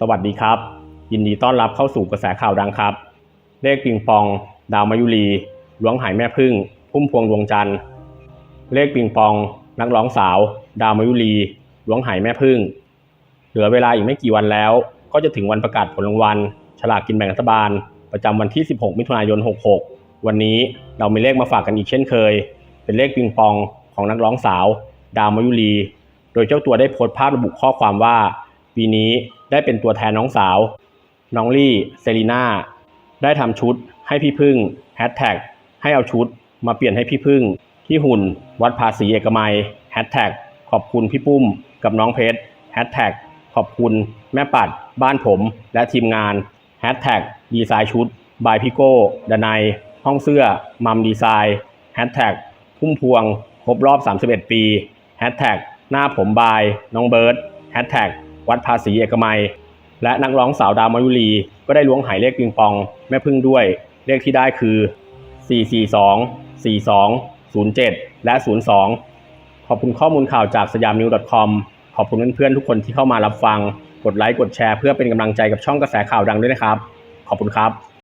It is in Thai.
สวัสดีครับ ยินดีต้อนรับเข้าสู่กระแสข่าวดังครับ เลขปิงปอง ดาวมายุรีล้วงหายแม่พึ่ง พุ่มพวงดวงจันทร์ เลขปิงปอง นักร้องสาว ดาวมายุรีล้วงหายแม่พึ่ง เหลือเวลาอีกไม่กี่วันแล้ว ก็จะถึงวันประกาศผลรางวัลฉลากกินแบ่งรัฐบาล ประจำวันที่ 16 มิถุนายน 66 วันนี้เรามีเลขมาฝากกันอีกเช่นเคย เป็นเลขปิงปองของนักร้องสาว ดาวมายุรี โดยเจ้าตัวได้โพสต์ภาพระบุข้อความว่าปีนี้ ได้เป็นตัวแทนน้องสาว น้องลี่ เซรีนาได้ทำชุดให้พี่พึ่งแฮชแท็กให้เอาชุดมาเปลี่ยนให้พี่พึ่ง ที่หุ่นวัดภาษีเอกมัยแฮชแท็กขอบคุณพี่ปุ้มกับน้องเพชรแฮชแท็กขอบคุณแม่ปัด บ้านผมและทีมงานแฮชแท็กดีไซน์ชุด บายพี่โก้ดนัยห้องเสื้อมัมดีไซน์แฮชแท็กพุ่มพวง ครบรอบ 31 ปีแฮชแท็กหน้าผมบาย น้องเบิร์ดแฮชแท็ก วัดภาษีเอกมัย และนักร้องสาวดาวมายุรี ก็ได้ล้วงหายเลขปิงปอง แม่พึ่งด้วย เลขที่ได้คือ 442 42 07 และ 02 ขอบคุณข้อมูลข่าวจากสยามนิว .com ขอบคุณเพื่อนๆทุกคนที่เข้ามารับฟัง กดไลค์ กดแชร์เพื่อเป็นกำลังใจกับช่องกระแสข่าวดังด้วยนะครับ ขอบคุณครับ